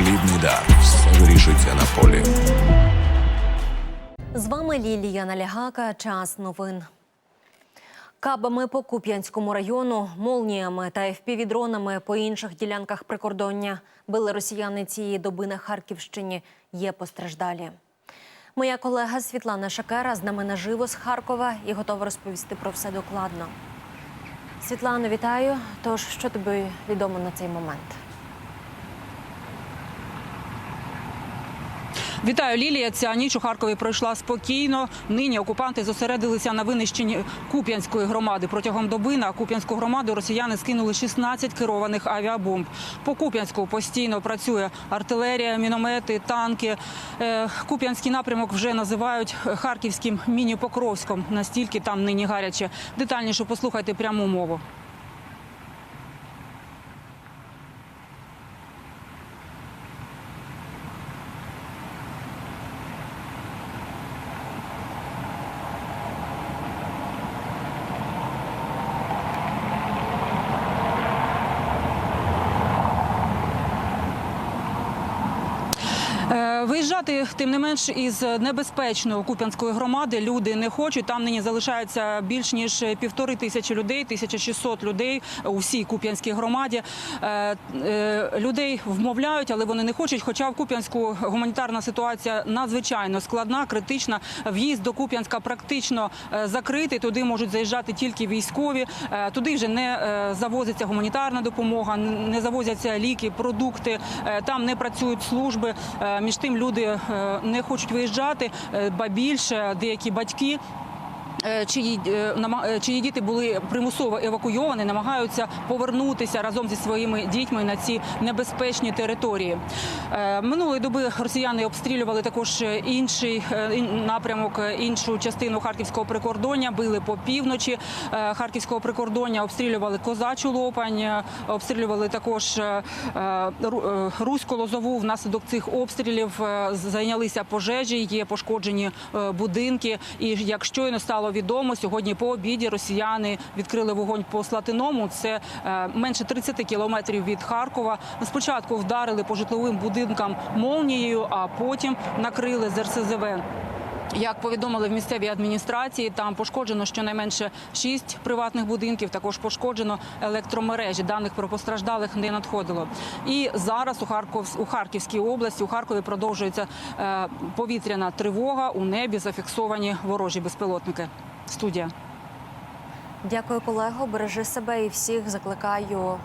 Хлібний дар. Все вирішується на полі. З вами Лілія Налягака. Час новин. Кабами по Куп'янському району, молніями та FPV-дронами по інших ділянках прикордоння били росіяни цієї доби на Харківщині. Є постраждалі. Моя колега Світлана Шакера з нами наживо з Харкова і готова розповісти про все докладно. Світлано, вітаю. Тож, що тобі відомо на цей момент? Вітаю, Лілія. Ця ніч у Харкові пройшла спокійно. Нині окупанти зосередилися на винищенні Куп'янської громади. Протягом доби на Куп'янську громаду росіяни скинули 16 керованих авіабомб. По Куп'янську постійно працює артилерія, міномети, танки. Е, Куп'янський напрямок вже називають харківським міні-покровськом. Настільки там нині гаряче. Детальніше послухайте пряму мову. Виїжджати тим не менш із небезпечної Куп'янської громади люди не хочуть. Там нині залишається більш ніж півтори тисячі людей, 1600 людей у всій Куп'янській громаді. Е, е, Людей вмовляють, але вони не хочуть. Хоча в Куп'янську гуманітарна ситуація надзвичайно складна, критична. В'їзд до Куп'янська практично е, закритий. Туди можуть заїжджати тільки військові. Туди вже не завозиться гуманітарна допомога, не завозяться ліки, продукти. Там не працюють служби. Між тим люди е, не хочуть виїжджати, е, ба більше деякі батьки. Е, Чиї, е, е, чиї діти були примусово евакуйовані, намагаються повернутися разом зі своїми дітьми на ці небезпечні території. Минулої доби росіяни обстрілювали також інший напрямок, іншу частину харківського прикордоння. Били по півночі харківського прикордоння, обстрілювали козачу лопань, обстрілювали також Ру- руську лозову. Внаслідок цих обстрілів зайнялися пожежі, є пошкоджені будинки. І як щойно стало відомо, сьогодні по обіді росіяни відкрили вогонь по Слатиному. Це е, менше 30 кілометрів від Харкова. Спочатку вдарили по житловим будинкам молнією, а потім накрили з РСЗВ. Як повідомили в місцевій адміністрації, там пошкоджено щонайменше шість приватних будинків. Також пошкоджено електромережі. Даних про постраждалих не надходило. І зараз у Харков у Харківській області у Харкові продовжується е, повітряна тривога. У небі зафіксовані ворожі безпілотники. Студія. Дякую, колего. Бережи себе і всіх закликаю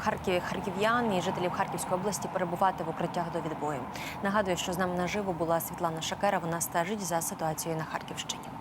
Харків, харків'ян і жителів Харківської області перебувати в укриттях до відбою. Нагадую, що з нами наживо була Світлана Шакера. Вона стежить за ситуацією на Харківщині.